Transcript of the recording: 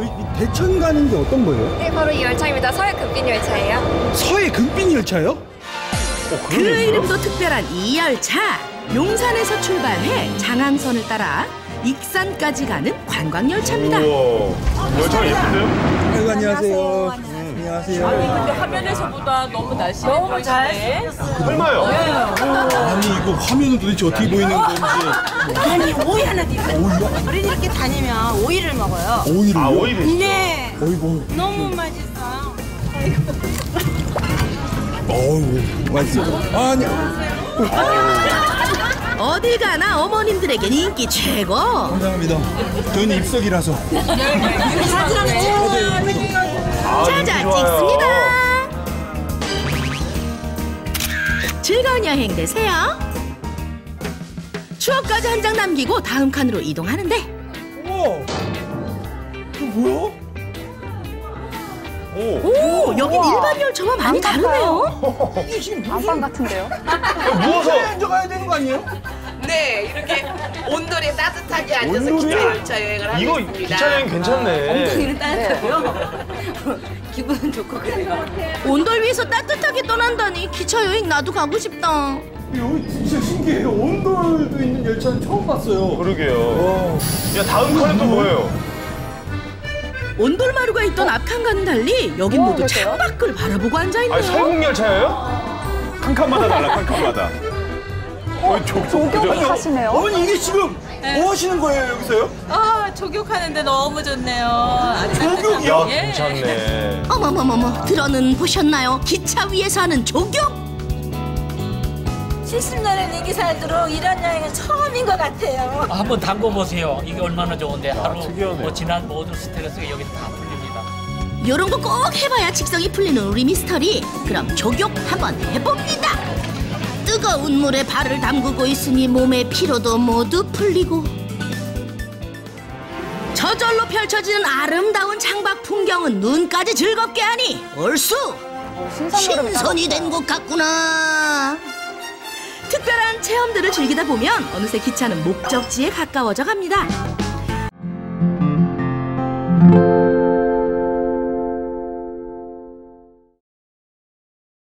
저희 이 대천 가는 게 어떤 거예요? 네, 바로 이 열차입니다. 서해 급빈 열차예요. 서해 금빈 열차요? 그 이름도 특별한 이 열차 용산에서 출발해 장항선을 따라 익산까지 가는 관광 열차입니다. 열차가 예쁜데요? 아이고 안녕하세요. 안녕하세요. 근데 화면에서보다 너무 날씨 너무 잘 설마요? 아니 이거 화면은 도대체 어떻게 보이는 건지 아니 오이 하나 드세요. 우리 이렇게 다니면 오이를 먹어요. 오이를요? 아, 오일이. 네, 어이구. 너무 맛있어요. 어이구 맛있어. 아니 어딜 가나 어머님들에겐 인기 최고. 감사합니다. 저는 입석이라서. 아, 자자 좋아요. 찍습니다. 즐거운 여행 되세요. 추억까지 한 장 남기고 다음 칸으로 이동하는데 우와. 이거 뭐야? 오. 오 여긴 일반 열차와 많이 다르네요. 이게 지금 무슨 안방 같은데요? 누워서 앉아가야 되는 거 아니에요? 네 이렇게 온돌에 따뜻하게 앉아서? 기차 열차 여행을 하고 이거 있습니다. 기차 여행 괜찮네. 오이는 따뜻하고요. 기분은 좋고 그래요. 온돌 위에서 따뜻하게 떠난다니 기차 여행 나도 가고 싶다. 여기 진짜 신기해요. 온돌도 있는 열차는 처음 봤어요. 그러게요. 야, 다음 칸은 또 뭐예요? 온돌마루가 있던 앞칸과는 달리 여긴 모두 창 밖을 바라보고 앉아 아니, 있네요. 설국 열차예요? 한 칸마다 달라, 한 칸마다. 어, 족족 하시네요. 어머니 이게 지금 뭐 하시는 거예요 여기서요? 아 조격하는데 너무 좋네요. 조격이요? 예. 괜찮네. 어머머머머 들어는 보셨나요? 기차 위에서 하는 조격? 70년의 내기 살도록 이런 여행은 처음인 것 같아요. 한번 담궈 보세요. 이게 얼마나 좋은데 하루 특이하네. 뭐 지난 모든 스트레스가 여기 다 풀립니다. 요런 거 꼭 해봐야 직성이 풀리는 우리 미스터리 그럼 조격 한번 해봅니다 뜨거운 물에 발을 담그고 있으니 몸의 피로도 모두 풀리고 저절로 펼쳐지는 아름다운 창밖 풍경은 눈까지 즐겁게 하니 얼쑤 신선이 된 것 같구나 특별한 체험들을 즐기다 보면 어느새 기차는 목적지에 가까워져 갑니다